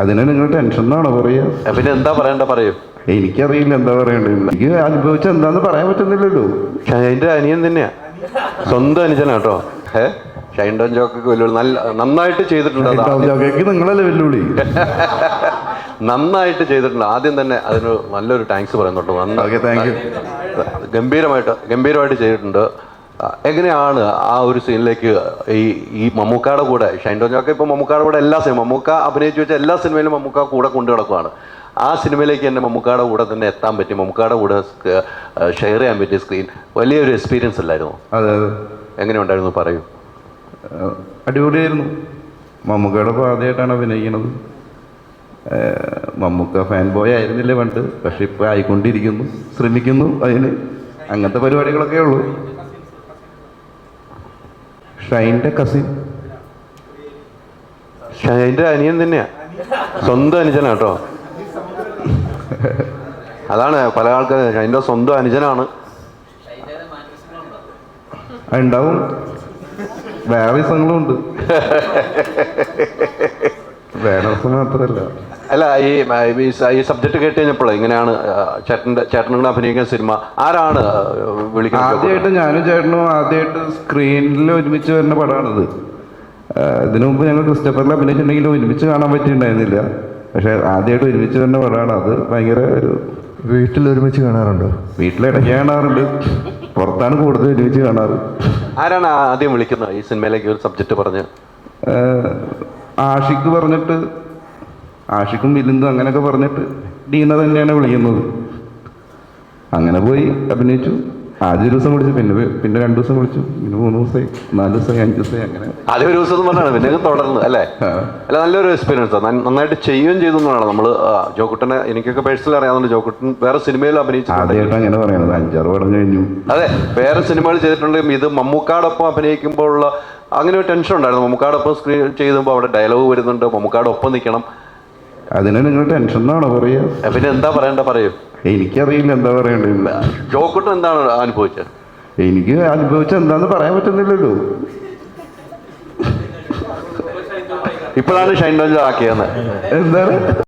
അതിനെ നിങ്ങൾ ടെൻഷൻ എന്നാണോ പറയുക പിന്നെ എന്താ പറയണ്ട പറയൂ. എനിക്കറിയില്ല എന്താ പറയണ്ട. എനിക്ക് അനുഭവിച്ച എന്താന്ന് പറയാൻ പറ്റുന്നില്ലല്ലോ. ഷൈന്റെ അനിയൻ തന്നെയാ. സ്വന്തം അനുജനാ കേട്ടോ. ഏ ഷൈൻ ഡോൺ ജോക്കൊക്കെ വെല്ലുവിളി. നല്ല നന്നായിട്ട് ചെയ്തിട്ടുണ്ട് നിങ്ങളല്ലേ വെല്ലുവിളി? നന്നായിട്ട് ചെയ്തിട്ടുണ്ട്. ആദ്യം തന്നെ അതിന് നല്ലൊരു താങ്ക്സ് പറയുന്നുണ്ട് ഗംഭീരമായിട്ട് ഗംഭീരമായിട്ട് ചെയ്തിട്ടുണ്ട്. എങ്ങനെയാണ് ആ ഒരു സീനിലേക്ക് ഈ ഈ മമ്മൂക്കയുടെ കൂടെ ഷൈൻ ടോൺ ജോക്ക് ഇപ്പോൾ മമ്മൂക്കയുടെ കൂടെ എല്ലാ സിനിമ മമ്മൂക്ക അഭിനയിച്ചു വെച്ച എല്ലാ സിനിമയിലും മമ്മൂക്ക കൂടെ കൊണ്ടു കിടക്കുകയാണ് ആ സിനിമയിലേക്ക് തന്നെ മമ്മൂക്കയുടെ കൂടെ തന്നെ എത്താൻ പറ്റി മമ്മൂക്കയുടെ കൂടെ ഷെയർ ചെയ്യാൻ പറ്റിയ സ്ക്രീൻ. വലിയൊരു എക്സ്പീരിയൻസ് അല്ലായിരുന്നു? അതെ അതെ. എങ്ങനെ ഉണ്ടായിരുന്നു പറയൂ അടിപൊളിയായിരുന്നു. മമ്മൂക്കയുടെ പാതയായിട്ടാണ് അഭിനയിക്കുന്നത് മമ്മൂക്ക ഫാൻ ബോയ് ആയിരുന്നില്ല പണ്ട് പക്ഷെ ഇപ്പോൾ ആയിക്കൊണ്ടിരിക്കുന്നു ശ്രമിക്കുന്നു അതിന്. അങ്ങനത്തെ പരിപാടികളൊക്കെ ഉള്ളൂ. ഷൈന്റെ കസിൻ ഷൈന്റെ അനിയൻ തന്നെയാ. സ്വന്തം അനുജനാ കേട്ടോ. അതാണ് പല ആൾക്കാർ ഷൈന്റെ സ്വന്തം അനുജനാണ്. ഉണ്ടാവും. വേറെ ഉണ്ട് മാത്രമല്ല അല്ല ഈ ഈ സബ്ജക്ട് കേട്ട് കഴിഞ്ഞപ്പോഴേ ഇങ്ങനെയാണ് ചേട്ടന്റെ ചേട്ടനും കൂടെ അഭിനയിക്കുന്ന സിനിമ. ആരാണ് വിളിക്കുന്നത്? ആദ്യമായിട്ട് ഞാനും ചേട്ടനും ആദ്യമായിട്ട് സ്ക്രീനിൽ ഒരുമിച്ച് വരുന്ന പടമാണിത്. ഇതിനുമുമ്പ് ഇതിനു മുമ്പ് ഞങ്ങൾ ക്രിസ്റ്റഫറിൽ അഭിനയിച്ചിട്ടുണ്ടെങ്കിലും ഒരുമിച്ച് കാണാൻ പറ്റിയിട്ടുണ്ടായിരുന്നില്ല. പക്ഷെ ആദ്യമായിട്ട് ഒരുമിച്ച് വരുന്ന പടമാണ് അത്. ഭയങ്കര ഒരു വീട്ടിൽ ഒരുമിച്ച് കാണാറുണ്ടോ? വീട്ടിലിടയ്ക്ക് കാണാറുണ്ട്. പുറത്താണ് കൂടുതൽ ഒരുമിച്ച് കാണാറ്. ആരാണ് ആദ്യം വിളിക്കുന്നത് ഈ സിനിമയിലേക്ക് ഒരു സബ്ജക്റ്റ് പറഞ്ഞ്? ആഷിക്ക് പറഞ്ഞിട്ട് ആഷിക്കും വിലുന്തും അങ്ങനെയൊക്കെ പറഞ്ഞിട്ട് ഡീന തന്നെയാണ് വിളിക്കുന്നത്. അങ്ങനെ പോയി അഭിനയിച്ചു. ആദ്യ ഒരു ദിവസം വിളിച്ചു പിന്നെ പിന്നെ രണ്ടു ദിവസം വിളിച്ചു പിന്നെ മൂന്ന് ദിവസമായി നാല് ദിവസമായി അഞ്ച് ദിവസമായി അങ്ങനെ. ആദ്യം ഒരു ദിവസം പറഞ്ഞാണ് പിന്നെ തുടർന്ന് അല്ലേ? അല്ല നല്ലൊരു എക്സ്പീരിയൻസ് നന്നായിട്ട് ചെയ്യുകയും ചെയ്തു എന്നാണ് നമ്മൾ ജോക്കുട്ടനെ എനിക്കൊക്കെ പേഴ്സണൽ അറിയാവുന്ന ജോക്കുട്ടൻ വേറെ സിനിമയിൽ അഭിനയിച്ചു ആദ്യമായിട്ട് അങ്ങനെ പറയുന്നത്. അഞ്ചാറ് പടം കഴിഞ്ഞു. അതെ വേറെ സിനിമകൾ ചെയ്തിട്ടുണ്ടെങ്കിലും ഇത് മമ്മൂക്കാടൊപ്പം അഭിനയിക്കുമ്പോഴുള്ള അങ്ങനെ ഒരു ടെൻഷൻ ഉണ്ടായിരുന്നു. മമ്മൂക്കാടൊപ്പം സ്ക്രീൻ ചെയ്യുമ്പോൾ അവിടെ ഡയലോഗ് വരുന്നുണ്ട്. മമ്മൂക്കാടെ ഒപ്പം നിൽക്കണം. അതിന് നിങ്ങൾ ടെൻഷൻ എന്നാണോ പറയുക പിന്നെ എന്താ പറയണ്ട പറയൂ. എനിക്കറിയില്ല എന്താ പറയണ്ട ജോക്കുട്ടൻ എന്താണ് അനുഭവിച്ചത് എനിക്ക് അനുഭവിച്ച എന്താന്ന് പറയാൻ പറ്റുന്നില്ലല്ലോ. ഇപ്പോഴാണ് ഷൈൻ ഡോഞ്ചർ ആക്കിയെന്ന് എന്താണ്?